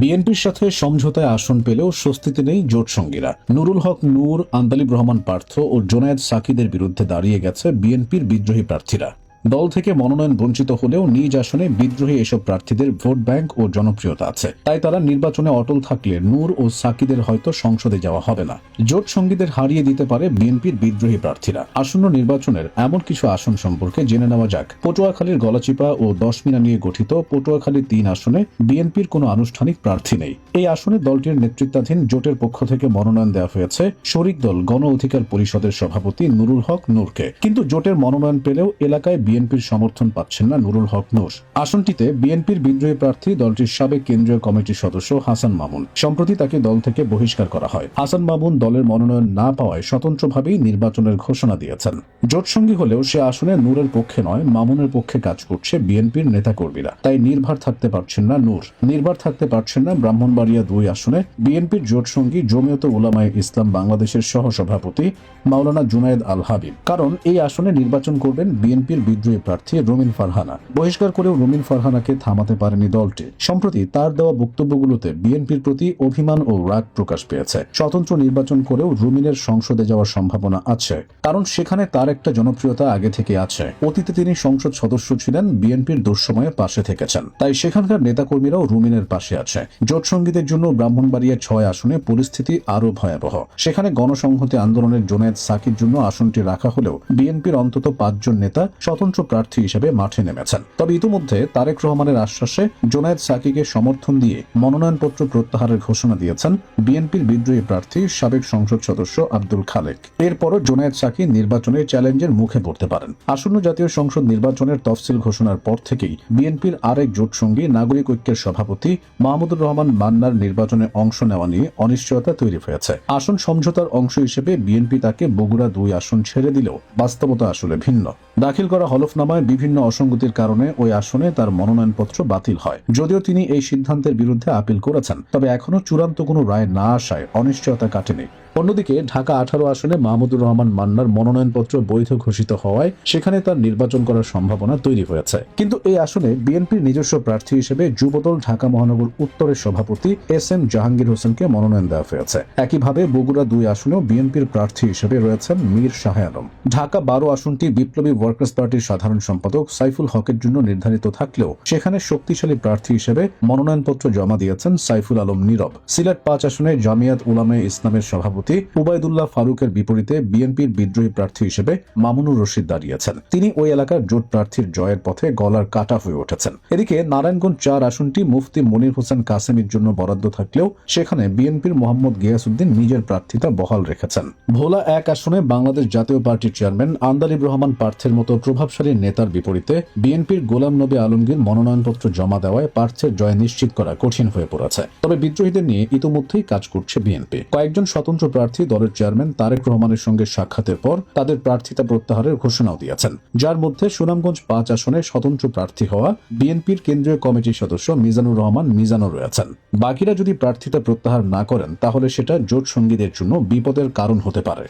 বিএনপির সাথে সমঝোতায় আসন পেলেও স্বস্তিতে নেই জোট সঙ্গীরা। নুরুল হক, নূর, আন্দালিব রহমান পার্থ ও জোনায়েদ সাকিদের বিরুদ্ধে দাঁড়িয়ে গেছে বিএনপির বিদ্রোহী প্রার্থীরা। দল থেকে মনোনয়ন বঞ্চিত হলেও নিজ আসনে বিদ্রোহী এসব প্রার্থীদের ভোট ব্যাংক ও জনপ্রিয়তা আছে। তাই তারা নির্বাচনে অটল থাকলে নূর ও সাকিদের হয়তো সংসদে যাওয়া হবে না। জোট সঙ্গীদের হারিয়ে দিতে পারে বিএনপির বিদ্রোহী প্রার্থীরা। আসন্ন নির্বাচনের এমন কিছু আসন সম্পর্কে জেনে নেওয়া যাক। পটুয়াখালীর গলাচিপা ও দশমিনা নিয়ে গঠিত পটুয়াখালী তিন আসনে বিএনপির কোনো আনুষ্ঠানিক প্রার্থী নেই। এই আসনে দলটির নেতৃত্বাধীন জোটের পক্ষ থেকে মনোনয়ন দেওয়া হয়েছে শরিক দল গণ অধিকার পরিষদের সভাপতি নুরুল হক নূরকে। কিন্তু জোটের মনোনয়ন পেলেও এলাকায় বিএনপির সমর্থন পাচ্ছেন না নুরুল হক নূর। আসনটিতে বিএনপির বিদ্রোহী প্রার্থী দলটির সাবেক কেন্দ্রীয় কমিটির সদস্য হাসান মামুন। সম্প্রতি তাকে দল থেকে বহিষ্কার করা হয়। হাসান মামুন দলের মনোনয়ন না পাওয়ায় স্বতন্ত্রভাবেই নির্বাচনের ঘোষণা দিয়েছেন। জোটসঙ্গী হলেও সে আসনে নূরের পক্ষে নয়, মামুনের পক্ষে কাজ করছে বিএনপির নেতাকর্মীরা। তাই নির্ভার থাকতে পারছেন না নূর। নির্ভার থাকতে পারছেন না ব্রাহ্মণবাড়িয়া দুই আসনে বিএনপির জোটসঙ্গী জমিয়ত উলামায়ে ইসলাম বাংলাদেশের সহসভাপতি মাওলানা জুনায়েদ আল হাবিব। কারণ এই আসনে নির্বাচন করবেন বিএনপির বিদ্রোহী প্রার্থী রুমিন ফারহানা। বহিষ্কার করেও রুমিন ফারহানাকে থামাতে পারেনি দলটি। সম্প্রতি তার দেওয়া বক্তব্যগুলোতে বিএনপির প্রতি অভিমান ও রাগ প্রকাশ পেয়েছে। স্বতন্ত্র নির্বাচন করেও রুমিনের সংসদে যাওয়ার সম্ভাবনা আছে। কারণ সেখানে তার একটা জনপ্রিয়তা আগে থেকে আছে। অতীতে তিনি সংসদ সদস্য ছিলেন, বিএনপির দুঃসময়ে পাশে থেকেছেন। তাই সেখানকার নেতাকর্মীরাও রুমিনের পাশে আছে। জোট সঙ্গীদের জন্য ব্রাহ্মণবাড়িয়ার ছয় আসনে পরিস্থিতি আরও ভয়াবহ। সেখানে গণসংহতি আন্দোলনের জোনায়েদ সাকির জন্য আসনটি রাখা হলেও বিএনপির অন্তত পাঁচজন নেতা স্বতন্ত্র প্রার্থী হিসেবে মাঠে নেমেছেন। তবে ইতিমধ্যে তারেক রহমানের আশ্বাসে জোনায়েদ সাকিকে সমর্থন দিয়ে মনোনয়নপত্র প্রত্যাহারের ঘোষণা দিয়েছেন বিএনপির বিদ্রোহী প্রার্থী সাবেক সংসদ সদস্য আব্দুল খালেক। এরপরও জোনায়েদ সাকি নির্বাচনে চ্যালেঞ্জের মুখে পড়তে পারেন। আসন্ন জাতীয় সংসদ নির্বাচনের তফসিল ঘোষণার পর থেকেই বিএনপির আরেক জোট সঙ্গী নাগরিক ঐক্যের সভাপতি মাহমুদুর রহমান মান্নার নির্বাচনে অংশ নেওয়া নিয়ে অনিশ্চয়তা তৈরি হয়েছে। আসন সমঝোতার অংশ হিসেবে বিএনপি তাকে বগুড়া দুই আসন ছেড়ে দিলেও বাস্তবতা আসলে ভিন্ন। দাখিল করা হলফনামায় বিভিন্ন অসঙ্গতির কারণে ওই আসনে তার মনোনয়নপত্র বাতিল হয়। যদিও তিনি এই সিদ্ধান্তের বিরুদ্ধে আপিল করেছেন, তবে এখনও চূড়ান্ত কোনো রায় না আসায় অনিশ্চয়তা কাটেনি। অন্যদিকে ঢাকা আঠারো আসনে মাহমুদুর রহমান মান্নার মনোনয়নপত্র বৈধ ঘোষিত হওয়ায় সেখানে তার নির্বাচন করার সম্ভাবনা তৈরি হয়েছে। কিন্তু এই আসনে বিএনপির নিজস্ব প্রার্থী হিসেবে যুবদল ঢাকা মহানগর উত্তরের সভাপতি এস এম জাহাঙ্গীর হোসেনকে মনোনয়ন দেওয়া হয়েছে। একইভাবে বগুড়া দুই আসনেও বিএনপির প্রার্থী হিসেবে রয়েছেন মীর শাহ আলম। ঢাকা বারো আসনটি বিপ্লবী ওয়ার্কার্স পার্টির সাধারণ সম্পাদক সাইফুল হকের জন্য নির্ধারিত থাকলেও সেখানে শক্তিশালী প্রার্থী হিসেবে মনোনয়নপত্র জমা দিয়েছেন সাইফুল আলম নীরব। সিলেট পাঁচ আসনে জামিয়াত উলামে ইসলামের সভাপতি উবায়দুল্লাহ ফারুকের বিপরীতে বিএনপির বিদ্রোহী প্রার্থী হিসেবে মামুনুর রশিদ দাঁড়িয়েছেন। তিনি ওই এলাকার জোট প্রার্থীর জয়ের পথে গলার কাটা হয়ে উঠেছেন। এদিকে নারায়ণগঞ্জ চার আসনটি মুফতি মনির হোসেন কাসেমির জন্য বরাদ্দ থাকলেও সেখানে বিএনপির মোহাম্মদ গিয়াসুদ্দিন নিজের প্রার্থিতা বহাল রেখেছেন। ভোলা এক আসনে বাংলাদেশ জাতীয় পার্টির চেয়ারম্যান আন্দালিব রহমান পার্থের মতো প্রভাবশালী নেতার বিপরীতে বিএনপির গোলাম নবী আলমগীর মনোনয়নপত্র জমা দেওয়ায় পার্থের জয় নিশ্চিত করা কঠিন হয়ে পড়েছে। তবে বিদ্রোহীদের নিয়ে ইতোমধ্যেই কাজ করছে বিএনপি। কয়েকজন স্বতন্ত্র প্রার্থী দলের চেয়ারম্যান তারেক রহমানের সঙ্গে সাক্ষাতের পর তাদের প্রার্থিতা প্রত্যাহারের ঘোষণাও দিয়েছেন। যার মধ্যে সুনামগঞ্জ পাঁচ আসনে স্বতন্ত্র প্রার্থী হওয়া বিএনপির কেন্দ্রীয় কমিটির সদস্য মিজানুর রহমান মিজানও রয়েছেন। বাকিরা যদি প্রার্থিতা প্রত্যাহার না করেন, তাহলে সেটা জোট সঙ্গীদের জন্য বিপদের কারণ হতে পারে।